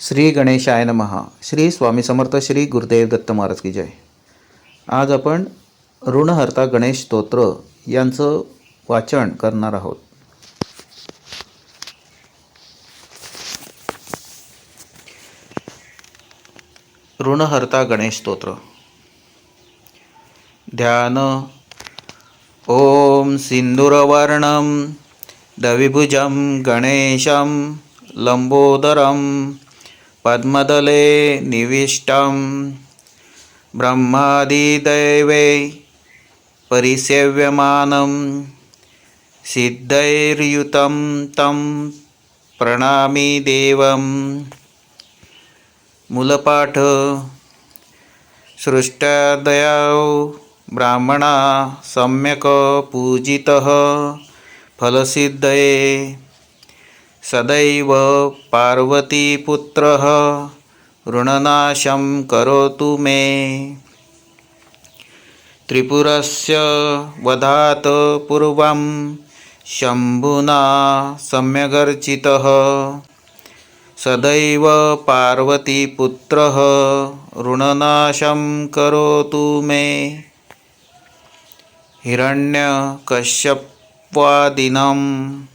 श्री गणेशाय नमहा श्री स्वामी समर्थ श्री गुरुदेव दत्त महाराज की जय. आज आपण ऋणहर्ता गणेश स्तोत्र यांचं वाचन करणार आहोत. ऋणहर्ता गणेश स्तोत्र. ध्यान. ॐ सिन्दूरवर्णं दविभुजं गणेशं. लम्बोदरं पद्मदले निविष्टं ब्रह्मादिदैवे परिसेव्यमानं। सिद्धैर्युतं तं प्रणामि देवं। मूलपाठ। सृष्ट्यादयौ ब्राह्मणा सम्यक् पूजितः। फलसिद्धये सदैव पार्वतीपुत्रः ऋणनाशं करोतु मे। त्रिपुरस्य वधात् पूर्वं शम्भुना सम्यगर्चितः सदैव पार्वतीपुत्रः ऋणनाशं करोतु मे। हिरण्यकश्यप्वादिनम्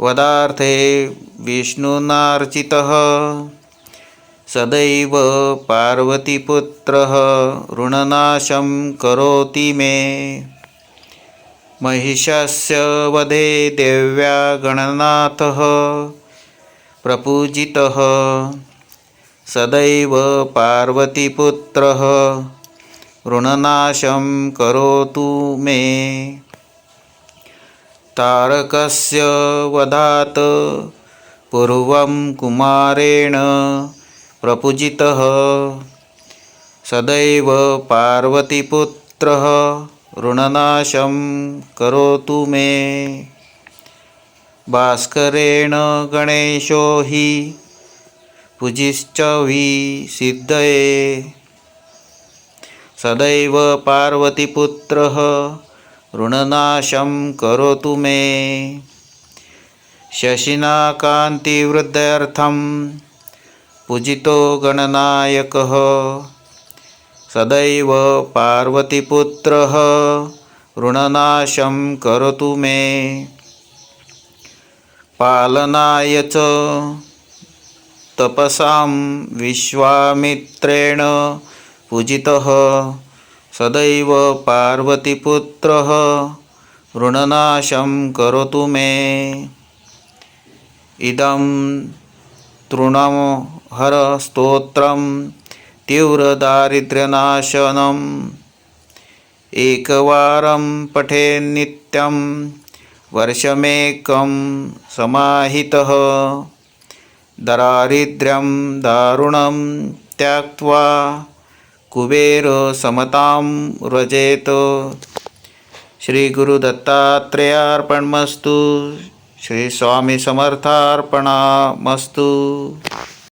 वदार्थे विष्णुनार्चितः। सदैव पार्वतीपुत्रः ऋणनाशं करोति मे। महिषस्य वधे देव्या गणनाथः प्रपूजितः। सदैव पार्वतीपुत्रः ऋणनाशं करोतु मे। तारकस्य वधात् पूर्वं कुमारेण प्रपूजितः। सदैव पार्वतीपुत्रः ऋणनाशं करोतु मे। भास्करेण गणेशो हि पूजिश्च वि सिद्धये। सदैव पार्वतीपुत्रः ऋणनाशं करोतु मे। शशिनाकान्तिवृद्ध्यर्थं पूजितो गणनायकः। सदैव पार्वतीपुत्रः ऋणनाशं करोतु मे। पालनाय च तपसां विश्वामित्रेण पूजितः। सदैव पार्वतीपुत्रः ऋणनाशं करोतु मे। इदं तृणहरस्तोत्रं तीव्रदारिद्र्यनाशनम् एकवारं पठेन्नित्यं वर्षमेकं समाहितः। दारिद्र्यं दारुणं त्यक्त्वा कुबेरसमतां व्रजेत। श्रीगुरुदत्तात्रेयार्पणमस्तु श्रीस्वामीसमर्थार्पणामस्तु